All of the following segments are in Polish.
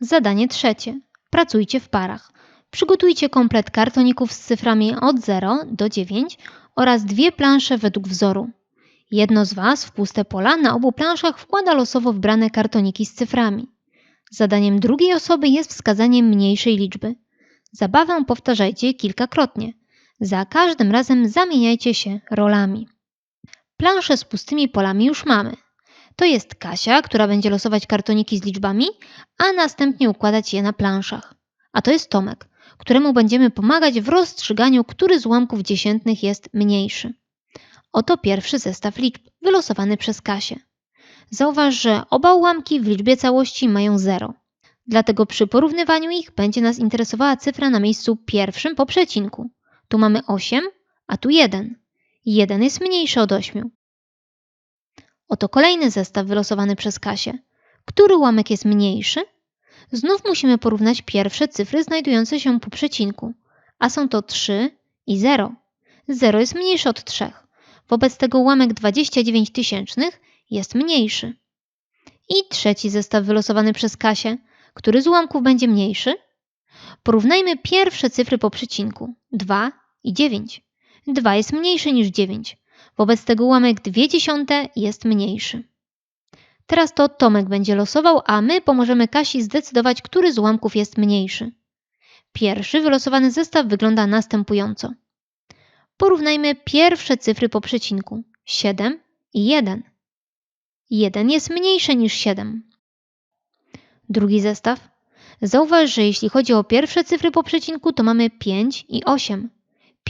Zadanie trzecie. Pracujcie w parach. Przygotujcie komplet kartoników z cyframi od 0 do 9 oraz dwie plansze według wzoru. Jedno z Was w puste pola na obu planszach wkłada losowo wybrane kartoniki z cyframi. Zadaniem drugiej osoby jest wskazanie mniejszej liczby. Zabawę powtarzajcie kilkakrotnie. Za każdym razem zamieniajcie się rolami. Plansze z pustymi polami już mamy. To jest Kasia, która będzie losować kartoniki z liczbami, a następnie układać je na planszach. A to jest Tomek, któremu będziemy pomagać w rozstrzyganiu, który z ułamków dziesiętnych jest mniejszy. Oto pierwszy zestaw liczb wylosowany przez Kasię. Zauważ, że oba ułamki w liczbie całości mają 0. Dlatego przy porównywaniu ich będzie nas interesowała cyfra na miejscu pierwszym po przecinku. Tu mamy 8, a tu 1. 1 jest mniejszy od 8. Oto kolejny zestaw wylosowany przez Kasię. Który ułamek jest mniejszy? Znów musimy porównać pierwsze cyfry znajdujące się po przecinku, a są to 3 i 0. 0 jest mniejszy od 3. Wobec tego ułamek 29 tysięcznych jest mniejszy. I trzeci zestaw wylosowany przez Kasię. Który z ułamków będzie mniejszy? Porównajmy pierwsze cyfry po przecinku 2 i 9. 2 jest mniejszy niż 9. Wobec tego ułamek 2 dziesiąte jest mniejszy. Teraz to Tomek będzie losował, a my pomożemy Kasi zdecydować, który z ułamków jest mniejszy. Pierwszy wylosowany zestaw wygląda następująco. Porównajmy pierwsze cyfry po przecinku 7 i 1. 1 jest mniejszy niż 7. Drugi zestaw. Zauważ, że jeśli chodzi o pierwsze cyfry po przecinku, to mamy 5 i 8.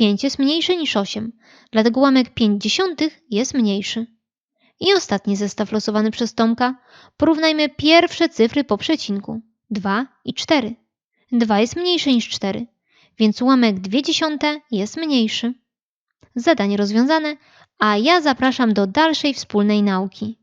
5 jest mniejszy niż 8, dlatego ułamek 5 dziesiątych jest mniejszy. I ostatni zestaw losowany przez Tomka. Porównajmy pierwsze cyfry po przecinku 2 i 4. 2 jest mniejszy niż 4, więc ułamek 2 dziesiąte jest mniejszy. Zadanie rozwiązane, a ja zapraszam do dalszej wspólnej nauki.